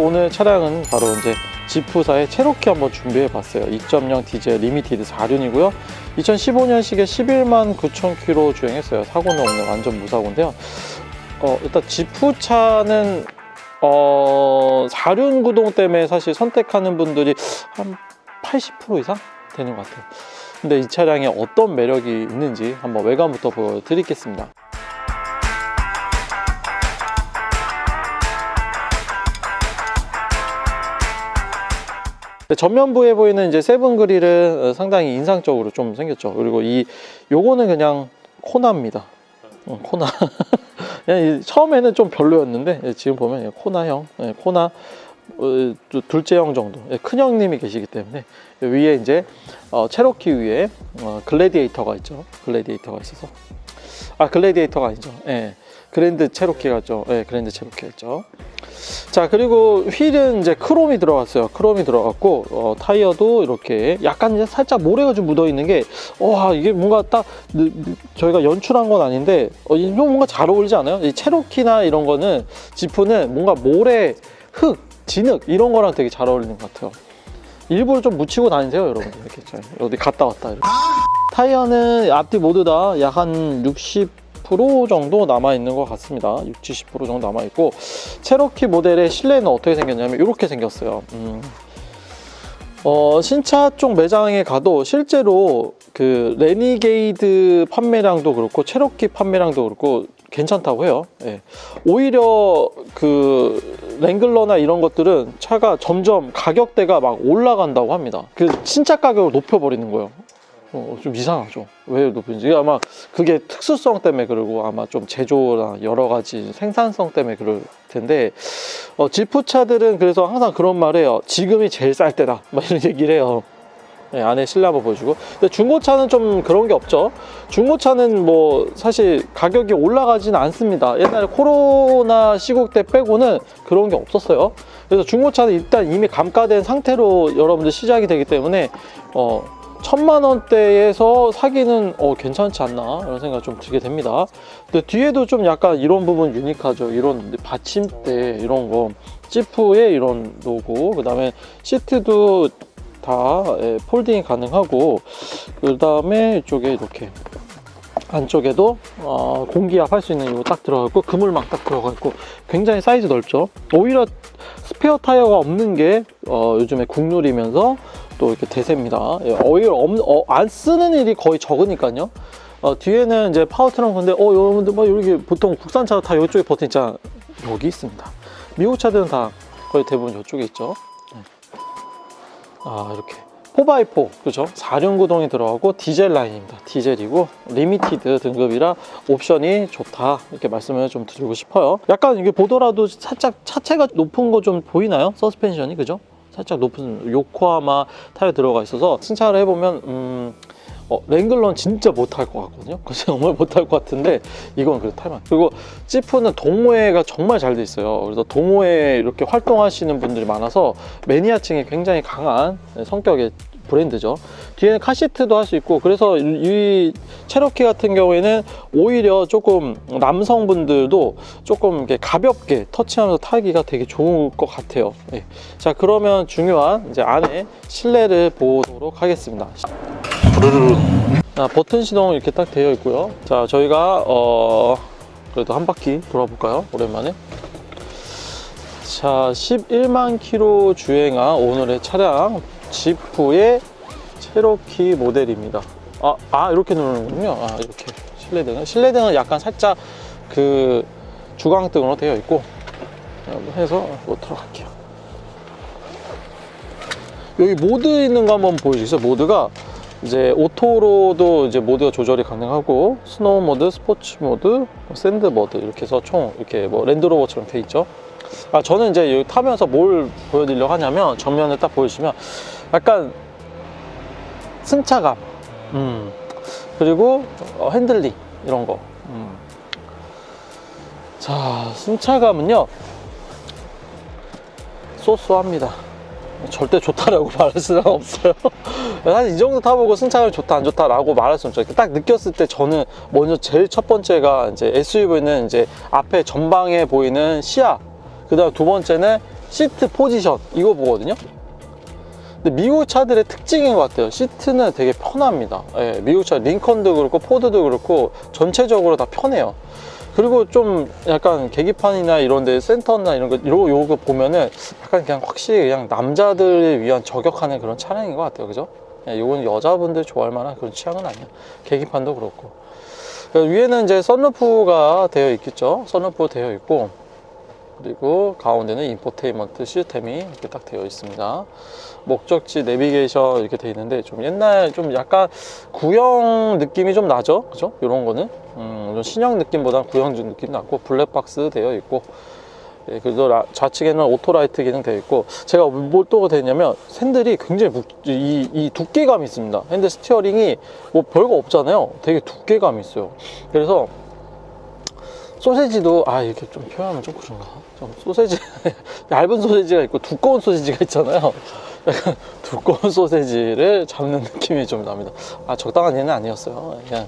오늘 차량은 바로 이제 지프사의 체로키 한번 준비해 봤어요. 2.0 디젤 리미티드 4륜이고요. 2015년식에 11만 9천 킬로 주행했어요. 사고는 없는 완전 무사고인데요. 어, 일단 지프 차는 어, 4륜 구동 때문에 사실 선택하는 분들이 한 80% 이상 되는 것 같아요. 근데 이 차량에 어떤 매력이 있는지 한번 외관부터 보여드리겠습니다. 전면부에 보이는 이제 세븐 그릴은 어, 상당히 인상적으로 좀 생겼죠. 그리고 이 요거는 그냥 코나입니다. 어, 코나. 처음에는 좀 별로였는데 예, 지금 보면 예, 코나형, 예, 코나 어, 또 둘째 형 정도 예, 큰 형님이 계시기 때문에 위에 이제 어, 체로키 위에 어, 글래디에이터가 있죠. 글래디에이터가 있어서 아 글래디에이터가 아니죠. 예. 그랜드 체로키가 있죠. 예, 그랜드 체로키가 있죠. 자 그리고 휠은 이제 크롬이 들어갔어요 크롬이 들어갔고 어, 타이어도 이렇게 약간 이제 살짝 모래가 좀 묻어 있는 게 와 이게 뭔가 딱 저희가 연출한 건 아닌데 어, 이거 뭔가 잘 어울리지 않아요? 이 체로키나 이런 거는 지프는 뭔가 모래 흙 진흙 이런 거랑 되게 잘 어울리는 것 같아요 일부러 좀 묻히고 다니세요 여러분들 이렇게 잘 어디 갔다 왔다 이렇게 타이어는 앞뒤 모두 다 약 한 60% 정도 남아 있는 것 같습니다 60, 70% 정도 남아 있고 체로키 모델의 실내는 어떻게 생겼냐면 이렇게 생겼어요. 음. 어, 신차 쪽 매장에 가도 실제로 그 레니게이드 판매량도 그렇고 체로키 판매량도 그렇고 괜찮다고 해요. 예. 오히려 그 랭글러나 이런 것들은 차가 점점 가격대가 막 올라간다고 합니다. 그 신차 가격을 높여버리는 거예요. 어, 좀 이상하죠. 왜 높은지 아마 그게 특수성 때문에 그러고 아마 좀 제조나 여러 가지 생산성 때문에 그럴 텐데 어, 지프 차들은 그래서 항상 그런 말해요. 지금이 제일 쌀 때다. 막 이런 얘기를 해요. 네, 안에 실내 한번 보여주고. 근데 중고차는 좀 그런 게 없죠. 중고차는 뭐 사실 가격이 올라가지는 않습니다. 옛날에 코로나 시국 때 빼고는 그런 게 없었어요. 그래서 중고차는 일단 이미 감가된 상태로 여러분들 시작이 되기 때문에 어, 천만 원대에서 사기는 어, 괜찮지 않나 이런 생각 좀 들게 됩니다. 근데 뒤에도 좀 약간 이런 부분 유니크하죠. 이런 받침대 이런 거, 지프의 이런 로고, 그 다음에 시트도 다 예, 폴딩이 가능하고, 그 다음에 이쪽에 이렇게 안쪽에도 어, 공기압 할 수 있는 이거 딱 들어가 있고 그물망 딱 들어가 있고 굉장히 사이즈 넓죠. 오히려 스페어 타이어가 없는 게 어, 요즘에 국룰이면서 또 이렇게 대세입니다. 예, 없, 어, 안 쓰는 일이 거의 적으니까요. 어, 뒤에는 이제 파워 트렁크인데 어 여러분들 뭐 여기 보통 국산 차 다 이쪽에 버튼 있잖아 여기 있습니다. 미국 차들은 다 거의 대부분 이쪽에 있죠. 네. 아 이렇게 4x4 그죠? 4륜 구동이 들어가고 디젤 라인입니다. 디젤이고 리미티드 등급이라 옵션이 좋다 이렇게 말씀을 좀 드리고 싶어요. 약간 이게 보더라도 살짝 차체가 높은 거 좀 보이나요? 서스펜션이 그죠? 살짝 높은 요코하마 타이어 들어가 있어서 승차를 해보면 음, 어, 랭글러는 진짜 못할 것 같거든요. 그래서 정말 못할 것 같은데 이건 그래도 탈만. 그리고 지프는 동호회가 정말 잘 돼 있어요. 그래서 동호회 이렇게 활동하시는 분들이 많아서 매니아층이 굉장히 강한 성격의 브랜드죠. 뒤에는 카시트도 할 수 있고 그래서 이- 이 체로키 같은 경우에는 오히려 조금 남성분들도 조금 이렇게 가볍게 터치하면서 타기가 되게 좋을 것 같아요. 예. 자 그러면 중요한 이제 안에 실내를 보도록 하겠습니다. 아, 버튼 시동 이렇게 딱 되어 있고요. 자, 저희가 어 그래도 한 바퀴 돌아볼까요? 오랜만에. 자, 11만 킬로 주행한 오늘의 차량 지프의 체로키 모델입니다. 아, 아 이렇게 누르는군요. 아, 이렇게 실내등은 실내등은 약간 살짝 그 주광등으로 되어 있고 한번 해서 뭐 들어갈게요. 여기 모드 있는 거 한번 보여주세요. 모드가 이제 오토로도 이제 모드가 조절이 가능하고 스노우 모드, 스포츠 모드, 샌드 모드 이렇게 해서 총 이렇게 뭐 랜드로버처럼 돼 있죠. 아 저는 이제 타면서 뭘 보여드리려고 하냐면 전면을 딱 보여주시면 약간 승차감, 음 그리고 어, 핸들링 이런 거. 음. 자 승차감은요 소소합니다. 절대 좋다라고 말할 수는 없어요. 사실 이 정도 타보고 승차감이 좋다 안 좋다라고 말할 수는 없죠. 딱 느꼈을 때 저는 먼저 제일 첫 번째가 이제 SUV는 이제 앞에 전방에 보이는 시야, 그다음 두 번째는 시트 포지션 이거 보거든요. 미국 차들의 특징인 것 같아요. 시트는 되게 편합니다. 예, 미국 차 링컨도 그렇고 포드도 그렇고 전체적으로 다 편해요. 그리고 좀 약간 계기판이나 이런 데 센터나 이런 거 이런 요거 보면은 약간 그냥 확실히 그냥 남자들을 위한 저격하는 그런 차량인 것 같아요. 그죠? 예, 요건 여자분들 좋아할 만한 그런 취향은 아니야. 계기판도 그렇고. 그 위에는 이제 썬루프가 되어 있겠죠. 썬루프 되어 있고 그리고 가운데는 인포테인먼트 시스템이 이렇게 딱 되어 있습니다. 목적지 내비게이션 이렇게 되어 있는데 좀 옛날 좀 약간 구형 느낌이 좀 나죠, 그죠? 이런 거는 음, 좀 신형 느낌보다 구형 느낌 났고 블랙박스 되어 있고 예, 그리고 라- 좌측에는 오토라이트 기능 되어 있고 제가 뭘또 되냐면 핸들이 굉장히 무- 이, 이 두께감이 있습니다. 핸들 스티어링이 뭐 별거 없잖아요. 되게 두께감이 있어요. 그래서 소세지도 아 이렇게 좀 표현하면 좀 그런가 좀 소세지 얇은 소세지가 있고 두꺼운 소세지가 있잖아요 약간 두꺼운 소세지를 잡는 느낌이 좀 납니다. 아 적당한 얘는 아니었어요. 그냥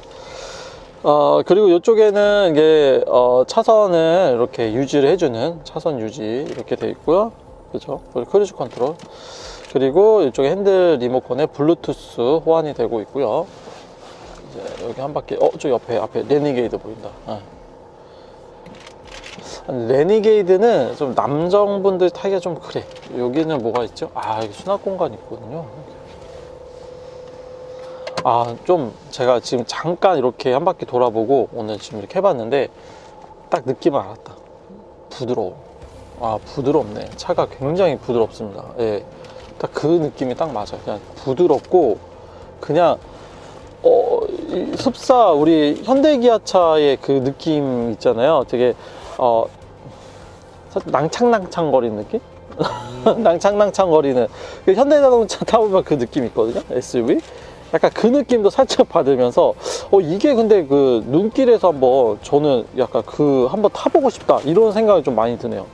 어 그리고 이쪽에는 이게 어 차선을 이렇게 유지를 해주는 차선 유지 이렇게 돼 있고요. 그리고 크루즈 컨트롤. 그리고 이쪽에 핸들 리모컨에 블루투스 호환이 되고 있고요. 이제 여기 한 바퀴 어저 옆에 앞에 레니게이드 보인다. 어. 레니게이드는 좀 남성분들 타기가 좀 그래. 여기는 뭐가 있죠? 아, 여기 수납 공간이 있거든요. 아, 좀 제가 지금 잠깐 이렇게 한 바퀴 돌아보고 오늘 지금 이렇게 해봤는데 딱 느낌을 알았다. 부드러워. 아, 부드럽네. 차가 굉장히 부드럽습니다. 예. 딱 그 느낌이 딱 맞아요. 그냥 부드럽고 그냥 어, 이 습사 우리 현대기아차의 그 느낌 있잖아요. 되게 어 살짝 낭창낭창 거리는 느낌? 낭창낭창 거리는 그 현대자동차 타보면 그 느낌 있거든요. SUV. 약간 그 느낌도 살짝 받으면서 어 이게 근데 그 눈길에서 한번 저는 약간 그 한번 타보고 싶다 이런 생각이 좀 많이 드네요.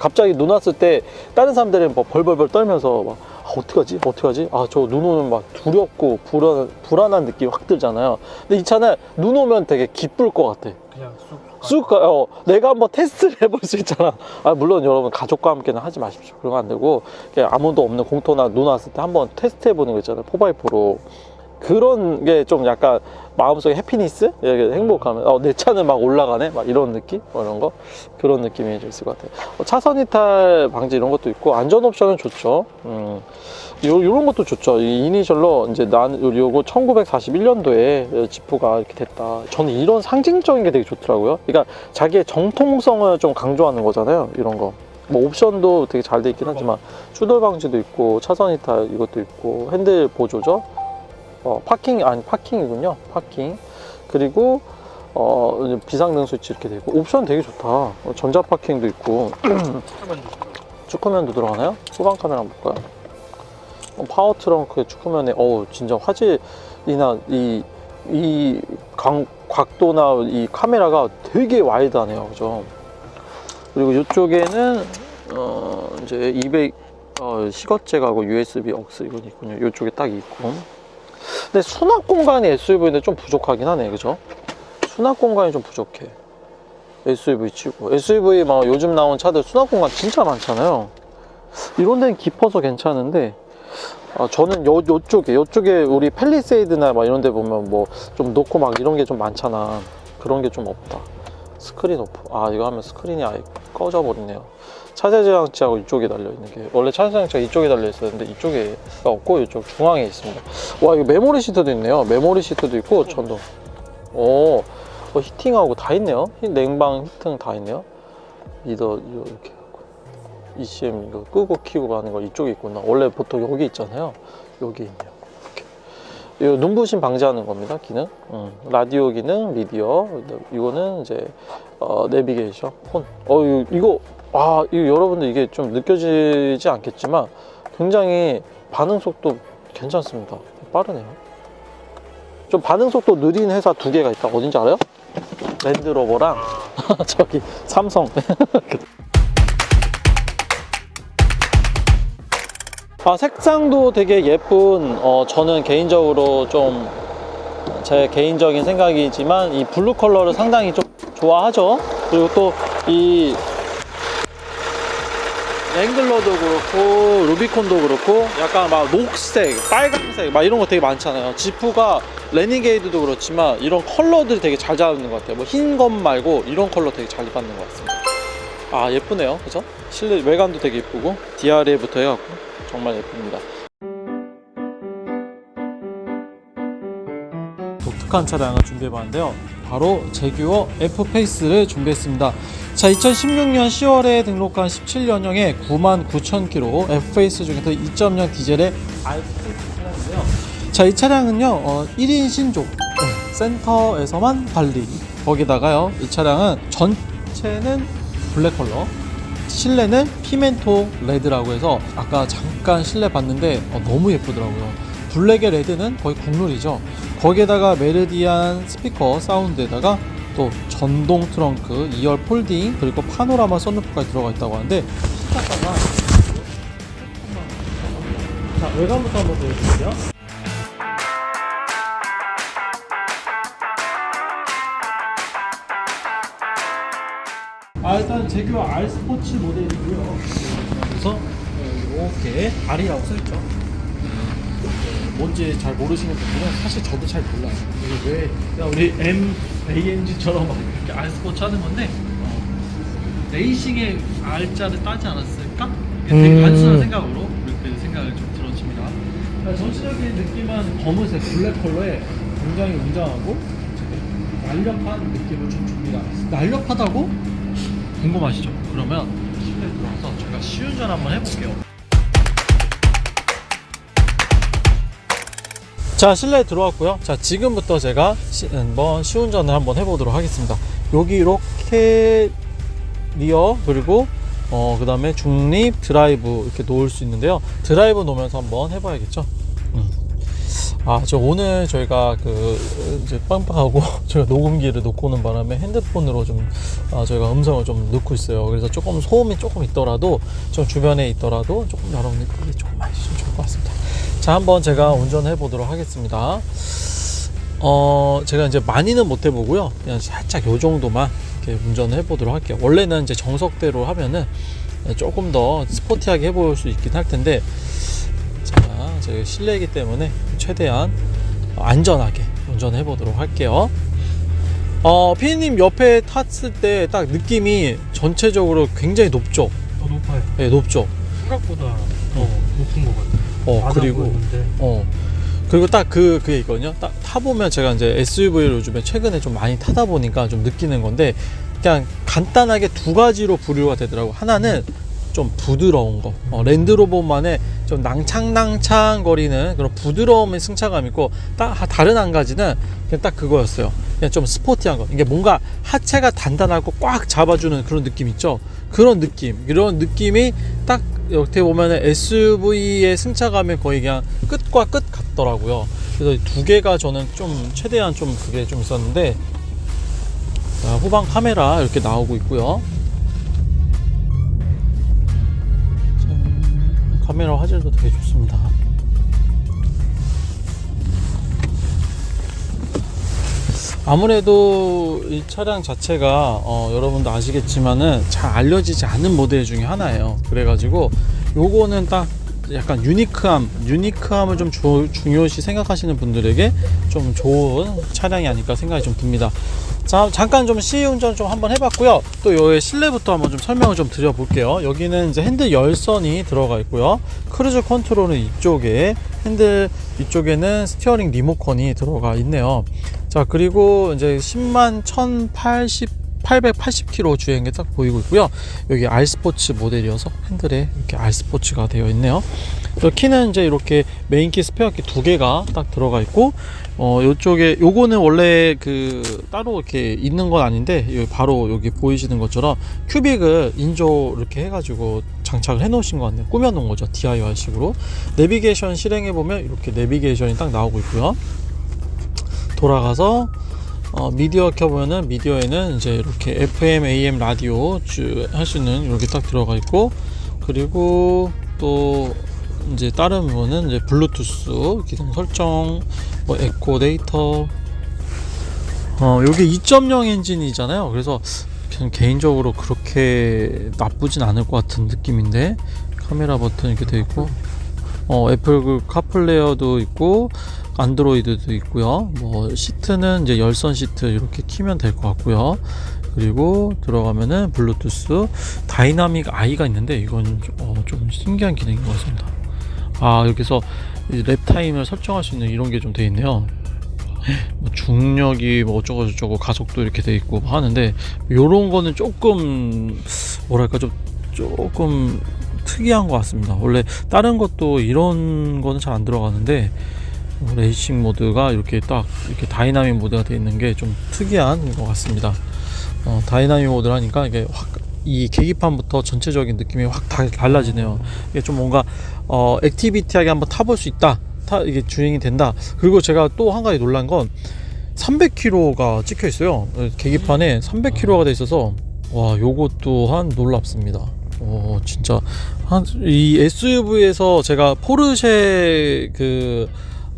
갑자기 눈 왔을 때 다른 사람들은 뭐 벌벌벌 떨면서 막 아, 어떡하지? 어떡하지? 아, 저 눈 오면 막 두렵고 불안, 불안한 느낌이 확 들잖아요. 근데 이 차는 눈 오면 되게 기쁠 것 같아. 쑥. 쑥, 가- 어, 내가 한번 테스트를 해볼 수 있잖아. 아, 물론 여러분 가족과 함께는 하지 마십시오. 그러면 안 되고, 아무도 없는 공터나 눈 왔을 때 한번 테스트 해보는 거 있잖아요. 4x4로. 그런 게 좀 약간 마음속에 해피니스? 행복하면, 어, 내 차는 막 올라가네? 막 이런 느낌? 뭐 이런 거? 그런 느낌이 좀 있을 것 같아요. 어, 차선 이탈 방지 이런 것도 있고, 안전 옵션은 좋죠. 음. 요, 요런 것도 좋죠. 이 이니셜로 이제 난 요- 요거 1941년도에 지프가 이렇게 됐다. 저는 이런 상징적인 게 되게 좋더라고요. 그러니까 자기의 정통성을 좀 강조하는 거잖아요. 이런 거. 뭐 옵션도 되게 잘 돼 있긴 하지만 추돌 방지도 있고 차선 이탈 이것도 있고 핸들 보조죠. 어, 파킹 아니 파킹이군요. 파킹. 그리고 어, 비상등 스위치 이렇게 돼 있고 옵션 되게 좋다. 어, 전자 파킹도 있고 축구면도 들어가나요? 후방 카메라 한번 볼까요? 어, 파워 트렁크의 축구면에 어우 진짜 화질이나 이, 이 강, 각도나 이 카메라가 되게 와이드하네요. 그죠? 그리고 이쪽에는 어 이제 200 어, 시거잭하고 USB 억스 이건 있군요. 이쪽에 딱 있고. 근데 수납 공간이 SUV인데 좀 부족하긴 하네. 그죠? 수납 공간이 좀 부족해. SUV 치고. SUV 막 요즘 나온 차들 수납 공간 진짜 많잖아요 이런 데는 깊어서 괜찮은데 아, 저는 요, 요쪽에 요쪽에 우리 펠리세이드나 막 이런 데 보면 뭐 좀 놓고 막 이런 게 좀 많잖아. 그런 게 좀 없다. 스크린 오프. 아 이거 하면 스크린이 아예 꺼져 버리네요. 차세 제장치하고 이쪽에 달려 있는 게 원래 차세 제장치가 이쪽에 달려 있었는데 이쪽에 없고 이쪽 중앙에 있습니다. 와 이거 메모리 시트도 있네요. 메모리 시트도 있고 전동 오 어, 히팅하고 다 있네요. 히- 냉방 히팅 다 있네요. 미더 이렇게 ECM 이거 끄고 키고 가는 거 이쪽에 있구나. 원래 보통 여기 있잖아요. 여기 있네요. 이거 눈부심 방지하는 겁니다 기능. 음, 라디오 기능 미디어. 이거는 이제 어, 내비게이션 폰. 어, 이거, 이거 아 이거 여러분들 이게 좀 느껴지지 않겠지만 굉장히 반응 속도 괜찮습니다. 빠르네요. 좀 반응 속도 느린 회사 두 개가 있다. 어딘지 알아요? 랜드로버랑 저기 삼성 아 색상도 되게 예쁜 어 저는 개인적으로 좀 제 개인적인 생각이지만 이 블루 컬러를 상당히 좀 좋아하죠. 그리고 또이 랭글러도 그렇고 루비콘도 그렇고 약간 막 녹색, 빨강색 막 이런 거 되게 많잖아요. 지프가 레니게이드도 그렇지만 이런 컬러들이 되게 잘 잡는 것 같아요. 뭐 흰 것 말고 이런 컬러 되게 잘 받는 것 같습니다. 아 예쁘네요, 그죠? 실내 외관도 되게 예쁘고 DRA부터 해갖고 정말 예쁩니다. 독특한 차량을 준비해봤는데요. 바로 제규어 F-페이스를 준비했습니다. 자, 2016년 10월에 등록한 17년형의 99,000km F-페이스 중에서 2.0 디젤의 R-페이스 차량인데요. 자, 이 차량은요, 어, 1인 신조 네, 센터에서만 관리. 거기다가요, 이 차량은 전체는 블랙 컬러, 실내는 피멘토 레드라고 해서 아까 잠깐 실내 봤는데 어, 너무 예쁘더라고요. 블랙의 레드는 거의 국룰이죠. 거기에다가 메르디안 스피커 사운드에다가 또 전동 트렁크, 2열 폴딩 그리고 파노라마 썬루프까지 들어가 있다고 하는데 자 외관부터 한번 보여드릴게요. 일단 제규어 R 스포츠 모델이고요. 그래서 이렇게 R이라고 써있죠. 뭔지 잘 모르시는 분들은 사실 저도 잘 몰라요. 이게 왜 그냥 우리 M ANG처럼 막 이렇게 R 스포츠 하는 건데 어, 레이싱의 R자를 따지 않았을까? 이게 되게 음. 단순한 생각으로 이렇게 생각을 좀 들어집니다. 자, 전체적인 느낌은 검은색 블랙 컬러에 굉장히 웅장하고 날렵한 느낌을 좀 줍니다. 날렵하다고? 궁금하시죠? 그러면 실내 들어가서 제가 시운전 한번 해볼게요. 자 실내에 들어왔고요 자 지금부터 제가 시, 한번 시운전을 한번 해보도록 하겠습니다 여기 이렇게 리어 그리고 어, 그 다음에 중립 드라이브 이렇게 놓을 수 있는데요 드라이브 놓으면서 한번 해봐야겠죠 음. 아 저 오늘 저희가 그 이제 빵빵하고 저희가 녹음기를 놓고 오는 바람에 핸드폰으로 좀 아, 저희가 음성을 좀 넣고 있어요. 그래서 조금 소음이 조금 있더라도 좀 주변에 있더라도 조금 여러분들 크게 조금 주시면 좋을 것 같습니다. 자 한번 제가 운전해 보도록 하겠습니다. 어 제가 이제 많이는 못 해보고요. 그냥 살짝 요 정도만 이렇게 운전을 해보도록 할게요. 원래는 이제 정석대로 하면은 조금 더 스포티하게 해볼 수 있긴 할 텐데 자 제가 실내이기 때문에 최대한 안전하게 운전해 보도록 할게요 어 피디님 옆에 탔을 때 딱 느낌이 전체적으로 굉장히 높죠 더 높아요. 네 높죠 생각보다 더 높은 것 같아요. 어 그리고 보이는데 어 그리고 딱 그 그게 있거든요. 딱 타보면 제가 이제 SUV를 요즘에 최근에 좀 많이 타다 보니까 좀 느끼는 건데 그냥 간단하게 두 가지로 분류가 되더라고. 하나는 좀 부드러운 거. 어, 랜드로버만의 좀 낭창낭창 거리는 그런 부드러움의 승차감 있고 딱 하- 다른 한 가지는 그냥 딱 그거였어요. 그냥 좀 스포티한 거. 이게 뭔가 하체가 단단하고 꽉 잡아주는 그런 느낌 있죠. 그런 느낌. 이런 느낌이 딱 어떻게 보면은 SUV의 승차감이 거의 그냥 끝과 끝 같더라고요. 그래서 두 개가 저는 좀 최대한 좀 그게 좀 있었는데 자, 후방 카메라 이렇게 나오고 있고요. 카메라 화질도 되게 좋습니다. 아무래도 이 차량 자체가 어, 여러분도 아시겠지만은 잘 알려지지 않은 모델 중에 하나예요. 그래가지고 요거는 딱 약간 유니크함, 유니크함을 좀 주- 중요시 생각하시는 분들에게 좀 좋은 차량이 아닐까 생각이 좀 듭니다. 자, 잠깐 좀 시운전 좀 한번 해봤고요. 또 여기 실내부터 한번 좀 설명을 좀 드려볼게요. 여기는 이제 핸들 열선이 들어가 있고요. 크루즈 컨트롤은 이쪽에, 핸들 이쪽에는 스티어링 리모컨이 들어가 있네요. 자, 그리고 이제 10만 1080 880km 주행이 딱 보이고 있고요. 여기 R 스포츠 모델이어서 핸들에 이렇게 R 스포츠가 되어 있네요. 키는 이제 이렇게 메인 키, 스페어 키 두 개가 딱 들어가 있고, 어, 요쪽에 요거는 원래 그 따로 이렇게 있는 건 아닌데 여기 바로 여기 보이시는 것처럼 큐빅을 인조 이렇게 해가지고 장착을 해 놓으신 것 같네요. 꾸며 놓은 거죠. DIY 식으로. 내비게이션 실행해 보면 이렇게 내비게이션이 딱 나오고 있고요. 돌아가서 어, 미디어 켜보면은 미디어에는 이제 이렇게 FM, AM 라디오 할수 있는 이렇게 딱 들어가 있고 그리고 또 이제 다른 부분은 이제 블루투스 기능 설정, 뭐 에코 데이터. 어, 요게 2.0 엔진이잖아요. 그래서 저는 개인적으로 그렇게 나쁘진 않을 것 같은 느낌인데 카메라 버튼 이렇게 돼 있고, 어, 애플 그 카플레이어도 있고, 안드로이드도 있고요. 뭐 시트는 이제 열선 시트 이렇게 키면 될 것 같고요. 그리고 들어가면은 블루투스 다이나믹 아이가 있는데 이건 좀, 어, 좀 신기한 기능인 것 같습니다. 아 여기서 이랩 타임을 설정할 수 있는 이런 게 좀 돼 있네요. 뭐 중력이 뭐 어쩌고 저쩌고 가속도 이렇게 돼 있고 뭐 하는데 요런 거는 조금 뭐랄까 좀 조금 특이한 것 같습니다. 원래 다른 것도 이런 거는 잘 안 들어가는데 어, 레이싱 모드가 이렇게 딱 이렇게 다이나믹 모드가 되어 있는 게 좀 특이한 것 같습니다. 어, 다이나믹 모드를 하니까 이게 확 이 계기판부터 전체적인 느낌이 확 다- 달라지네요. 이게 좀 뭔가 어, 액티비티하게 한번 타볼 수 있다. 타 이게 주행이 된다. 그리고 제가 또 한 가지 놀란 건 300km가 찍혀 있어요. 어, 계기판에 300km가 돼 있어서 와 요것 또한 놀랍습니다. 어 진짜 한 이 SUV에서 제가 포르쉐 그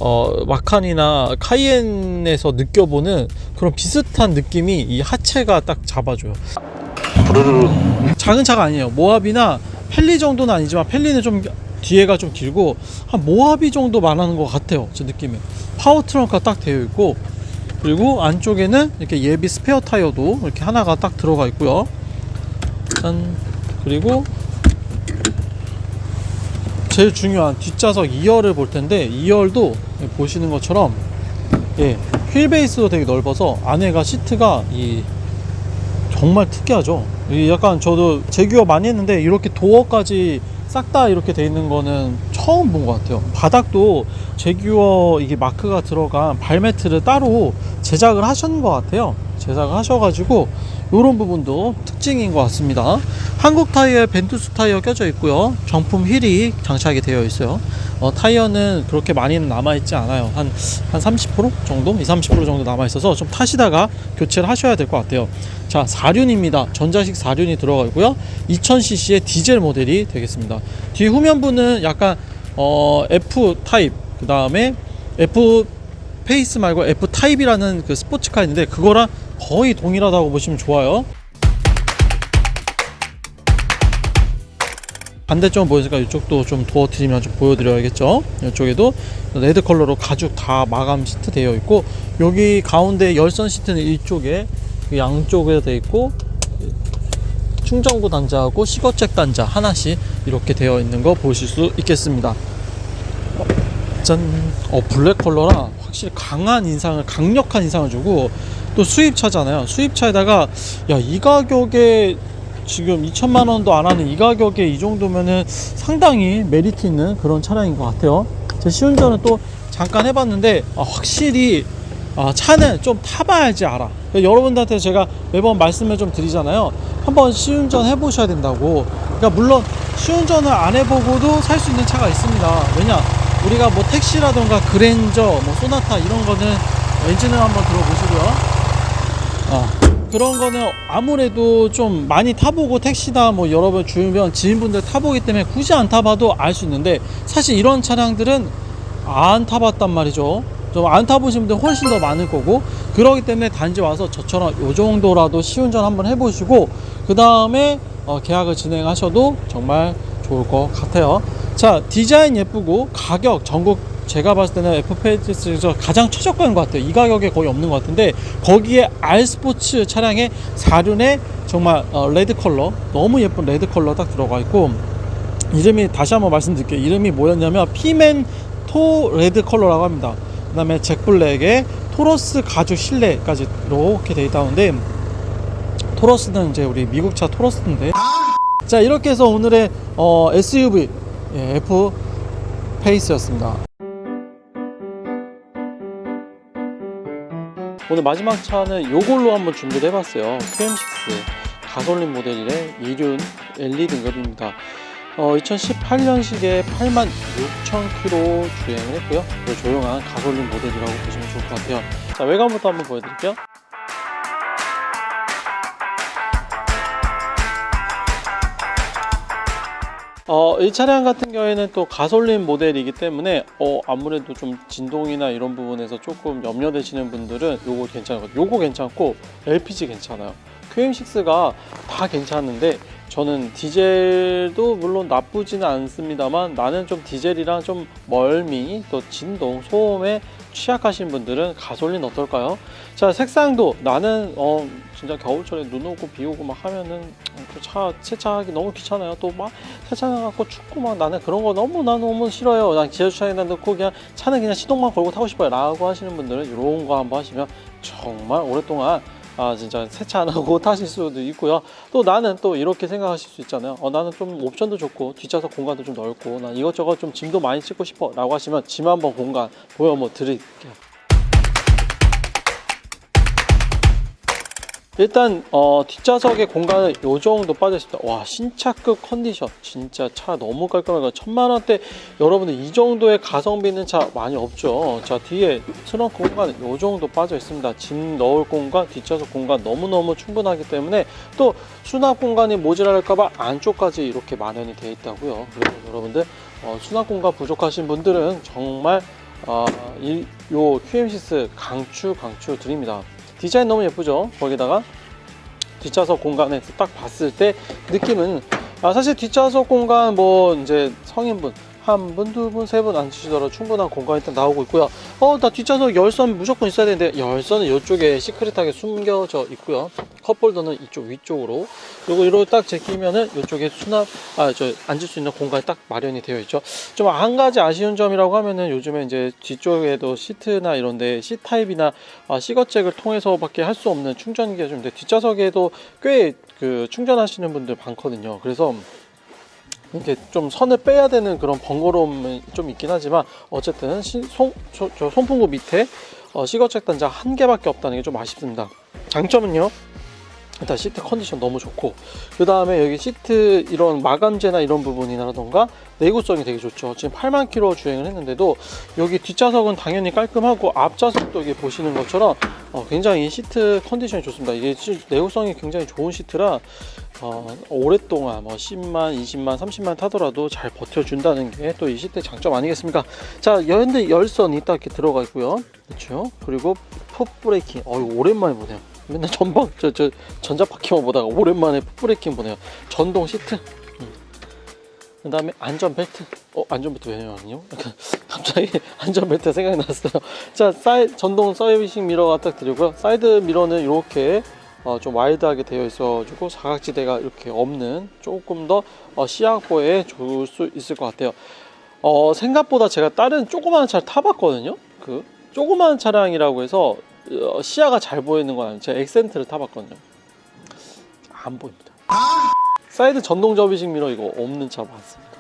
어, 마칸이나 카이엔에서 느껴보는 그런 비슷한 느낌이 이 하체가 딱 잡아줘요. 작은 차가 아니에요. 모하비나 펠리 정도는 아니지만 펠리는 좀 뒤에가 좀 길고 한 모하비 정도 말하는 것 같아요. 제 느낌에 파워 트렁크가 딱 되어 있고 그리고 안쪽에는 이렇게 예비 스페어 타이어도 이렇게 하나가 딱 들어가 있고요. 짠 그리고 제일 중요한 뒷좌석 2열을 볼 텐데 2열도 보시는 것처럼 예, 휠 베이스도 되게 넓어서 안에가 시트가 이 정말 특이하죠. 이 약간 저도 제규어 많이 했는데 이렇게 도어까지 싹 다 이렇게 돼 있는 거는 처음 본 것 같아요. 바닥도 제규어 이게 마크가 들어간 발매트를 따로 제작을 하신 것 같아요. 제작을 하셔가지고 이런 부분도 특징인 것 같습니다. 한국 타이어에 벤투스 타이어 껴져 있고요. 정품 휠이 장착이 되어 있어요. 어, 타이어는 그렇게 많이는 남아 있지 않아요. 한, 한 30% 정도? 20, 30% 정도 남아 있어서 좀 타시다가 교체를 하셔야 될 것 같아요. 자, 4륜입니다. 전자식 4륜이 들어가 있고요. 2000cc의 디젤 모델이 되겠습니다. 뒤 후면부는 약간, 어, F 타입, 그 다음에 F 페이스 말고 F 타입이라는 그 스포츠카 있는데 그거랑 거의 동일하다고 보시면 좋아요. 반대쪽 보여니까 이쪽도 좀 도어 트림이랑 좀 보여드려야겠죠. 이쪽에도 레드 컬러로 가죽 다 마감 시트 되어 있고 여기 가운데 열선 시트는 이쪽에 그 양쪽에 되어 있고 충전구 단자하고 시거잭 단자 하나씩 이렇게 되어 있는 거 보실 수 있겠습니다. 어, 짠, 어 블랙 컬러라 확실히 강한 인상을 강력한 인상을 주고 또 수입차잖아요. 수입차에다가 야 이 가격에 지금 2천만 원도 안 하는 이 가격에 이 정도면은 상당히 메리트 있는 그런 차량인 것 같아요. 제 시운전은 또 잠깐 해봤는데 아, 확실히 아, 차는 좀 타봐야지 알아. 그러니까 여러분들한테 제가 매번 말씀을 좀 드리잖아요. 한번 시운전 해보셔야 된다고. 그러니까 물론 시운전을 안 해보고도 살 수 있는 차가 있습니다. 왜냐? 우리가 뭐 택시라던가 그랜저, 뭐 소나타 이런 거는 엔진을 한번 들어보시고요. 어, 그런 거는 아무래도 좀 많이 타보고 택시나 뭐 여러분 주변 지인분들 타보기 때문에 굳이 안 타봐도 알 수 있는데 사실 이런 차량들은 안 타봤단 말이죠. 좀 안 타보신 분들 훨씬 더 많을 거고 그러기 때문에 단지 와서 저처럼 요 정도라도 시운전 한번 해보시고 그 다음에 어, 계약을 진행하셔도 정말 좋을 것 같아요. 자 디자인 예쁘고 가격 전국 제가 봤을 때는 F페이스에서 가장 최저가인 것 같아요. 이 가격에 거의 없는 것 같은데 거기에 R 스포츠 차량의 4륜에 정말 어, 레드 컬러 너무 예쁜 레드 컬러 딱 들어가 있고 이름이 다시 한번 말씀드릴게요. 이름이 뭐였냐면 피맨 토 레드 컬러라고 합니다. 그 다음에 잭블랙에 토러스 가죽 실내까지 이렇게 돼 있다는데 토러스는 이제 우리 미국차 토러스인데 자 이렇게 해서 오늘의 어, SUV 예, F 페이스였습니다. 오늘 마지막 차는 요걸로 한번 준비를 해봤어요. QM6 가솔린 모델이래 2륜 LE 등급입니다. 어, 2018년식에 8만 6천 킬로 주행을 했고요. 그리고 조용한 가솔린 모델이라고 보시면 좋을 것 같아요. 자 외관부터 한번 보여드릴게요. 어, 이 차량 같은 경우에는 또 가솔린 모델이기 때문에 어, 아무래도 좀 진동이나 이런 부분에서 조금 염려되시는 분들은 요거 괜찮거든요. 요거 괜찮고 LPG 괜찮아요. QM6가 다 괜찮은데 저는 디젤도 물론 나쁘지는 않습니다만 나는 좀 디젤이랑 좀 멀미 또 진동 소음에 취약하신 분들은 가솔린 어떨까요? 자 색상도 나는 어 진짜 겨울철에 눈 오고 비 오고 막 하면은 그차 세차하기 너무 귀찮아요. 또 막 세차해갖고 춥고 막 나는 그런 거 너무 나 너무 싫어요. 난 지하주차장에다 넣고 그냥 차는 그냥 시동만 걸고 타고 싶어요 라고 하시는 분들은 이런 거 한번 하시면 정말 오랫동안 아 진짜 세차 안 하고 타실 수도 있고요. 또 나는 또 이렇게 생각하실 수 있잖아요. 어, 나는 좀 옵션도 좋고 뒷좌석 공간도 좀 넓고 난 이것저것 좀 짐도 많이 싣고 싶어 라고 하시면 짐 한번 공간 보여 뭐 드릴게요. 일단 어, 뒷좌석의 공간은 요 정도 빠져 있습니다. 와 신차급 컨디션 진짜 차 너무 깔끔하고 천만 원대 여러분들 이 정도의 가성비 있는 차 많이 없죠. 자 뒤에 트렁크 공간은 요 정도 빠져 있습니다. 짐 넣을 공간, 뒷좌석 공간 너무 너무 충분하기 때문에 또 수납 공간이 모자랄까봐 안쪽까지 이렇게 마련이 되어 있다고요. 그래서 여러분들 어, 수납 공간 부족하신 분들은 정말 어, 이, 요 QM6 강추 강추 드립니다. 디자인 너무 예쁘죠? 거기다가 뒷좌석 공간에서 딱 봤을 때 느낌은 아, 사실 뒷좌석 공간 뭐 이제 성인분 한 분, 두 분, 세 분 앉으시더라도 충분한 공간이 일단 나오고 있고요. 어, 나 뒷좌석 열선 무조건 있어야 되는데 열선은 이쪽에 시크릿하게 숨겨져 있고요. 컵홀더는 이쪽 위쪽으로 그리고 이렇게 딱 제끼면은 이쪽에 수납 아 저 앉을 수 있는 공간이 딱 마련이 되어 있죠. 좀 한 가지 아쉬운 점이라고 하면은 요즘에 이제 뒤쪽에도 시트나 이런데 C 타입이나 아, C거잭을 통해서밖에 할 수 없는 충전기가 좀 있는데 뒷좌석에도 꽤 그 충전하시는 분들 많거든요. 그래서 이렇게 좀 선을 빼야 되는 그런 번거로움은 좀 있긴 하지만 어쨌든 시- 손, 저, 저 손풍구 밑에 어, 시거잭 단자 한 개밖에 없다는 게 좀 아쉽습니다. 장점은요. 일단 시트 컨디션 너무 좋고 그 다음에 여기 시트 이런 마감재나 이런 부분이라던가 내구성이 되게 좋죠. 지금 8만 킬로 주행을 했는데도 여기 뒷좌석은 당연히 깔끔하고 앞좌석도 여기 보시는 것처럼 어, 굉장히 시트 컨디션이 좋습니다. 이게 시- 내구성이 굉장히 좋은 시트라 어, 오랫동안 뭐 10만, 20만, 30만 타더라도 잘 버텨준다는 게 또 이 시트의 장점 아니겠습니까? 자 현대 열선이 딱 이렇게 들어가 있고요. 그렇죠? 그리고 풋 브레이킹. 어 오랜만에 보네요 맨날 전방 저, 저 전자바퀴만 보다가 오랜만에 풋브레이킹 보네요. 전동 시트. 음. 그 다음에 안전벨트. 어 안전벨트 왜 나왔냐? 약간 갑자기 안전벨트 생각이 났어요. 자 사이 전동 서비싱 미러가 딱 드리고요. 사이드 미러는 이렇게 어, 좀 와일드하게 되어 있어가지고 사각지대가 이렇게 없는 조금 더 어, 시야 확보에 좋을 수 있을 것 같아요. 어, 생각보다 제가 다른 조그마한 차를 타봤거든요. 그 조그마한 차량이라고 해서 어, 시야가 잘 보이는 건 아니에요. 제가 엑센트를 타봤거든요. 안 보입니다. 사이드 전동 접이식 미러 이거 없는 차 맞습니다.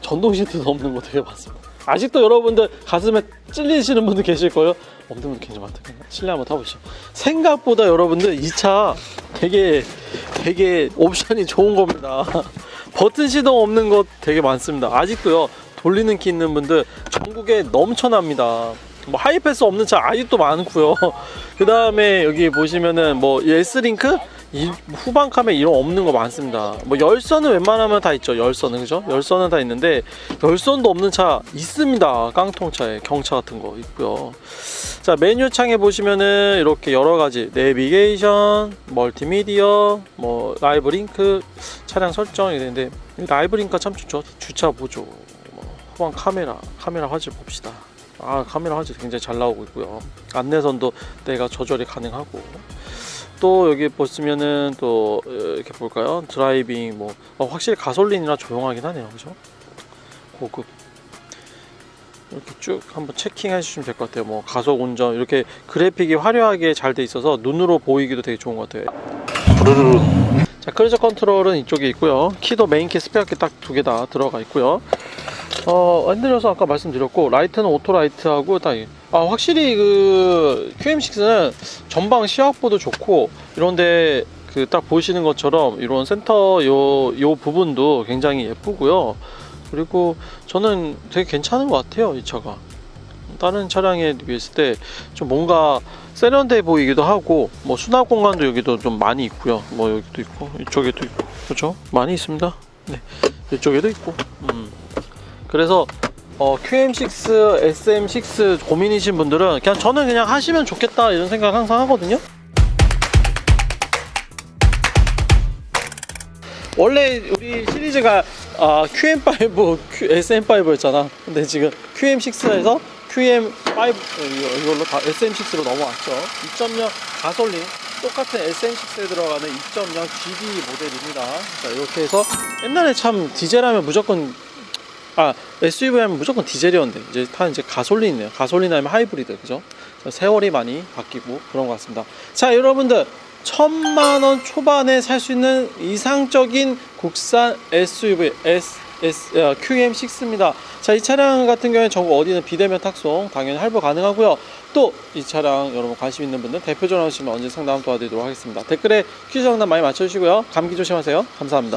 전동 시트도 없는 거 되게 많습니다. 아직도 여러분들 가슴에 찔리시는 분들 계실 거예요. 없는 분들 굉장히 많다. 실내 한번 타보시죠. 생각보다 여러분들 이 차 되게 되게 옵션이 좋은 겁니다. 버튼 시동 없는 거 되게 많습니다. 아직도요 돌리는 키 있는 분들 전국에 넘쳐납니다. 뭐 하이패스 없는 차 아직도 많고요. 그 다음에 여기 보시면은 뭐이 후방 카메 이런 없는 거 많습니다. 뭐 열선은 웬만하면 다 있죠. 열선은 그죠? 열선은 다 있는데 열선도 없는 차 있습니다. 깡통차에 경차 같은 거 있고요. 자 메뉴 창에 보시면은 이렇게 여러 가지 내비게이션, 멀티미디어, 뭐 라이브 링크, 차량 설정 이랬는데 라이브 링크가 참 좋죠. 주차 보조, 뭐 후방 카메라, 카메라 화질 봅시다. 아 카메라 화질 굉장히 잘 나오고 있고요. 안내선도 내가 조절이 가능하고 또 여기 보시면은 또 어, 이렇게 볼까요? 드라이빙 뭐 어, 확실히 가솔린이라 조용하긴 하네요, 그죠? 고급 이렇게 쭉 한번 체킹해 주시면 될 것 같아요. 뭐 가속 운전 이렇게 그래픽이 화려하게 잘 돼 있어서 눈으로 보이기도 되게 좋은 것 같아요. 부르르. 자 크루저 컨트롤은 이쪽에 있고요. 키도 메인 키 스페어 키 딱 두 개 다 들어가 있고요. 어 핸들여서 아까 말씀드렸고 라이트는 오토 라이트하고 딱 이- 아 확실히 그 QM6는 전방 시야 확보도 좋고 이런데 그 딱 보시는 것처럼 이런 센터 요 요 부분도 굉장히 예쁘고요. 그리고 저는 되게 괜찮은 것 같아요 이 차가 다른 차량에 비했을 때 좀 뭔가 세련돼 보이기도 하고 뭐 수납 공간도 여기도 좀 많이 있고요 뭐 여기도 있고 이쪽에도 있고 그렇죠 많이 있습니다 네 이쪽에도 있고. 음. 그래서 어, QM6, SM6 고민이신 분들은 그냥 저는 그냥 하시면 좋겠다 이런 생각 항상 하거든요. 원래 우리 시리즈가 아, QM5, Q, SM5였잖아. 근데 지금 QM6에서 QM5 이걸로 다 SM6로 넘어왔죠. 2.0 가솔린 똑같은 SM6에 들어가는 2.0 GD 모델입니다. 자, 이렇게 해서 옛날에 참 디젤하면 무조건 아 SUV 하면 무조건 디젤이었는데 이제 다 이제 가솔린이네요. 가솔린 하면 하이브리드 그죠? 자, 세월이 많이 바뀌고 그런 것 같습니다. 자 여러분들 천만 원 초반에 살 수 있는 이상적인 국산 SUV S, S, 어, QM6입니다. 자, 이 차량 같은 경우에 전국 어디는 비대면 탁송 당연히 할부 가능하고요. 또 이 차량 여러분 관심 있는 분들 대표 전화 주시면 언제 상담 도와드리도록 하겠습니다. 댓글에 퀴즈 정답 많이 맞춰주시고요. 감기 조심하세요. 감사합니다.